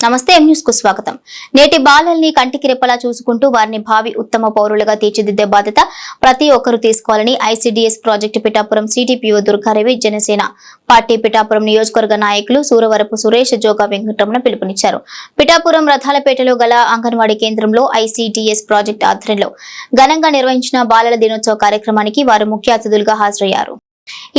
నమస్తే ఎం న్యూస్కు స్వాగతం. నేటి బాలల్ని కంటికి రెప్పలా చూసుకుంటూ వారిని భావి ఉత్తమ పౌరులుగా తీర్చిదిద్దే బాధ్యత ప్రతి ఒక్కరూ తీసుకోవాలని ICDS project Pithapuram CDPO Durgaravi Janasena party Pithapuram నియోజకవర్గ నాయకులు సూరవరపు సురేష్ జోగా వెంకటరమణ పిలుపునిచ్చారు. పిఠాపురం రథాలపేటలో గల అంగన్వాడీ కేంద్రంలో ఐసీడీఎస్ ప్రాజెక్టు ఆధ్వర్యంలో ఘనంగా నిర్వహించిన బాలల దినోత్సవ కార్యక్రమానికి వారు ముఖ్య అతిథులుగా హాజరయ్యారు.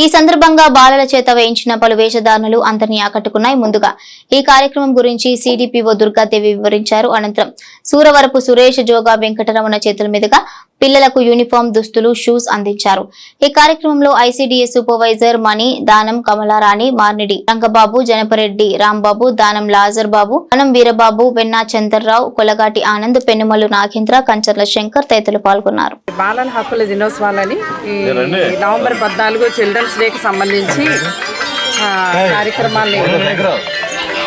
ఈ సందర్భంగా బాలల చేత వేయించిన పలు వేషధారణలు అందరినీ ఆకట్టుకున్నాయి ముందుగా. ఈ కార్యక్రమం గురించి సిడిపిఓ దుర్గాదేవి వివరించారు. అనంతరం సూరవరపు సురేష్ జోగా వెంకటరమణ చేతుల మీదుగా పిల్లలకు యూనిఫామ్ దుస్తులు షూస్ అందించారు. ఈ కార్యక్రమంలో ఐసీడీఎస్ సూపర్వైజర్ మణి దానం కమలారాణి మార్నిడి రంగబాబు జనపరెడ్డి రాంబాబు దానం లాజర్ బాబు దానం వీరబాబు వెన్నా చందర్రావు కొలగాటి ఆనంద్ పెనుమలు నాగేంద్ర కంచర్ల శంకర్ తదితరులు పాల్గొన్నారు. బాలల హక్కుల దినోత్సవాలని ఈ నవంబర్ పద్నాలుగు చిల్డ్రన్స్ డేకి సంబంధించి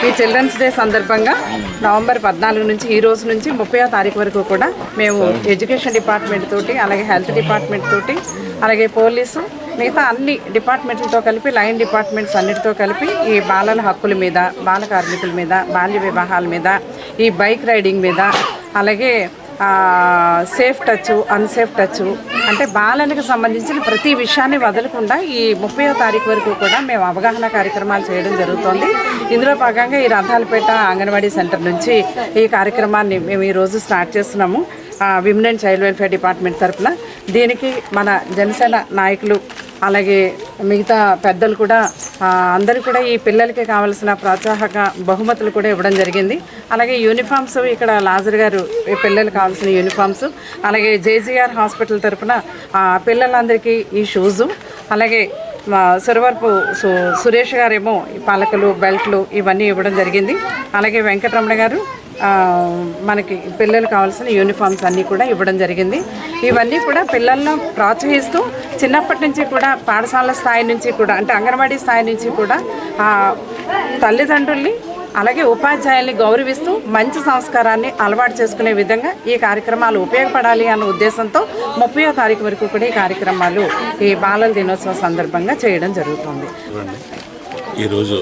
ఈ చిల్డ్రన్స్ డే సందర్భంగా నవంబర్ పద్నాలుగు నుంచి ఈ రోజు నుంచి ముప్పై తారీఖు వరకు కూడా మేము ఎడ్యుకేషన్ డిపార్ట్మెంట్ తోటి అలాగే హెల్త్ డిపార్ట్మెంట్ తోటి అలాగే పోలీసు మిగతా అన్ని డిపార్ట్మెంట్లతో కలిపి లైన్ డిపార్ట్మెంట్స్ అన్నిటితో కలిపి ఈ బాలల హక్కుల మీద బాల కార్మికుల మీద బాల్య వివాహాల మీద ఈ బైక్ రైడింగ్ మీద అలాగే సేఫ్ టచ్ అన్సేఫ్ టచ్ అంటే బాలలకు సంబంధించిన ప్రతి విషయాన్ని వదలకుండా ఈ ముప్పై తారీఖు వరకు కూడా మేము అవగాహన కార్యక్రమాలు చేయడం జరుగుతోంది. ఇందులో భాగంగా ఈ రథాలపేట అంగన్వాడీ సెంటర్ నుంచి ఈ కార్యక్రమాన్ని మేము ఈరోజు స్టార్ట్ చేస్తున్నాము. Women and child welfare department తరఫున దీనికి మన జనసేన నాయకులు అలాగే మిగతా పెద్దలు కూడా అందరూ కూడా ఈ పిల్లలకి కావాల్సిన ప్రోత్సాహక బహుమతులు కూడా ఇవ్వడం జరిగింది. అలాగే యూనిఫామ్స్ ఇక్కడ లాజర్ గారు ఈ పిల్లలకు కావాల్సిన యూనిఫామ్స్. అలాగే జేజీఆర్ హాస్పిటల్ తరఫున పిల్లలందరికీ ఈ షూజు. అలాగే మా సురవరపు సు సురేష్ గారేమో పలకలు బెల్ట్లు ఇవన్నీ ఇవ్వడం జరిగింది. అలాగే వెంకటరమణ గారు మనకి పిల్లలు కావాల్సిన యూనిఫామ్స్ అన్నీ కూడా ఇవ్వడం జరిగింది. ఇవన్నీ కూడా పిల్లలను ప్రోత్సహిస్తూ చిన్నప్పటి నుంచి కూడా పాఠశాల స్థాయి నుంచి కూడా అంటే అంగన్వాడీ స్థాయి నుంచి కూడా తల్లిదండ్రుల్ని అలాగే ఉపాధ్యాయుల్ని గౌరవిస్తూ మంచి సంస్కారాన్ని అలవాటు చేసుకునే విధంగా ఈ కార్యక్రమాలు ఉపయోగపడాలి అన్న ఉద్దేశంతో ముప్పయో తారీఖు వరకు కూడా ఈ కార్యక్రమాలు ఈ బాలల దినోత్సవం సందర్భంగా చేయడం జరుగుతుంది. ఈరోజు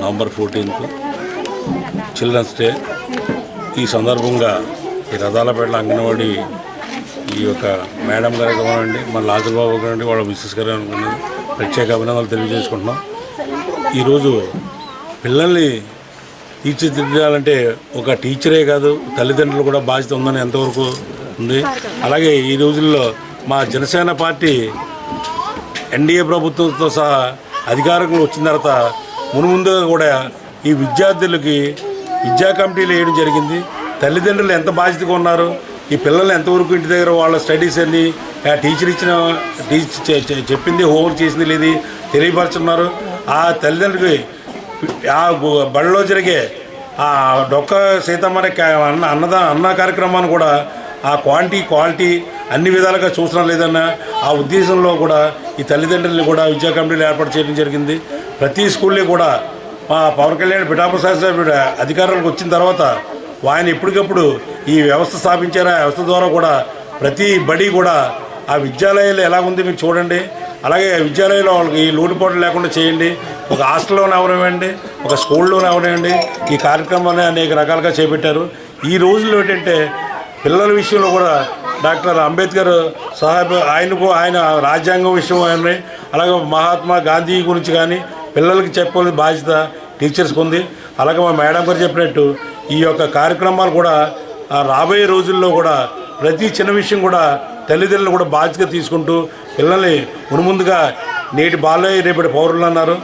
నవంబర్ ఫోర్టీన్త్ చిల్డ్రన్స్ డే. ఈ సందర్భంగా ఈ రథాలపేట అంగన్వాడీ ఈ యొక్క మేడం గారు కానివ్వండి మన లాజుబాబు కానివ్వండి వాళ్ళ మిస్సెస్ గారు అనుకున్నది ప్రత్యేక అభినందనలు తెలియజేసుకుంటున్నాం. ఈరోజు పిల్లల్ని తీర్చిదిద్దాలంటే ఒక టీచరే కాదు తల్లిదండ్రులు కూడా బాధ్యత ఉందని ఎంతవరకు ఉంది. అలాగే ఈ రోజుల్లో మా జనసేన పార్టీ ఎన్డీఏ ప్రభుత్వంతో సహా అధికారంలో వచ్చిన తర్వాత మునుముందుగా కూడా ఈ విద్యార్థులకి విద్యా కమిటీలు వేయడం జరిగింది. తల్లిదండ్రులు ఎంత బాధ్యతగా ఉన్నారు ఈ పిల్లలు ఎంతవరకు ఇంటి దగ్గర వాళ్ళ స్టడీస్ అన్ని ఆ టీచర్ ఇచ్చిన టీచర్ చెప్పింది హోంవర్క్ చేసింది లేదు తెలియపరుచున్నారు. ఆ తల్లిదండ్రులకి ఆ బడిలో జరిగే ఆ డొక్క సీతమ్మని అన్న అన్నదా అన్న కార్యక్రమాన్ని కూడా ఆ క్వాంటిటీ క్వాలిటీ అన్ని విధాలుగా చూసడం లేదన్న ఆ ఉద్దేశంలో కూడా ఈ తల్లిదండ్రుల్ని కూడా విద్యా కమిటీలు ఏర్పాటు చేయడం జరిగింది. ప్రతి స్కూల్లో కూడా మా పవన్ కళ్యాణ్ పిఠాప్రసాద్ సార్ అధికారంలోకి వచ్చిన తర్వాత ఆయన ఎప్పటికప్పుడు ఈ వ్యవస్థ స్థాపించారు? ఆ వ్యవస్థ ద్వారా కూడా ప్రతి బడి కూడా ఆ విద్యాలయాలు ఎలా ఉంది మీరు చూడండి. అలాగే విద్యాలయంలో వాళ్ళకి ఈ లోటుపాట్లు లేకుండా చేయండి. ఒక హాస్టల్లోనే అవనివ్వండి ఒక స్కూల్లోనే అవనివ్వండి. ఈ కార్యక్రమాన్ని అనేక రకాలుగా చేపట్టారు. ఈ రోజుల్లో ఏంటంటే పిల్లల విషయంలో కూడా డాక్టర్ అంబేద్కర్ సాహెబ్ ఆయనకు ఆయన రాజ్యాంగం విషయం కానీ అలాగే మహాత్మా గాంధీ గురించి కానీ పిల్లలకి చెప్పాల్సిన బాధ్యత టీచర్స్కి ఉంది. అలాగే మా మేడం గారు చెప్పినట్టు ఈ యొక్క కార్యక్రమాలు కూడా రాబోయే రోజుల్లో కూడా ప్రతి చిన్న విషయం కూడా తల్లిదండ్రులు కూడా బాధ్యత తీసుకుంటూ పిల్లల్ని మునుముందుగా నేటి బాలయ్య రేపటి పౌరులు అన్నారు.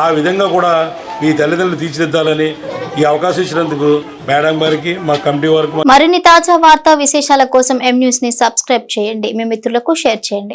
ఆ విధంగా కూడా ఈ తల్లిదండ్రులు తీర్చిదిద్దాలని ఈ అవకాశం ఇచ్చినందుకు మేడం గారికి మా కమిటీ వారికి మరిన్ని తాజా వార్తా విశేషాల కోసం ఎం న్యూస్ని సబ్స్క్రైబ్ చేయండి. మీ మిత్రులకు షేర్ చేయండి.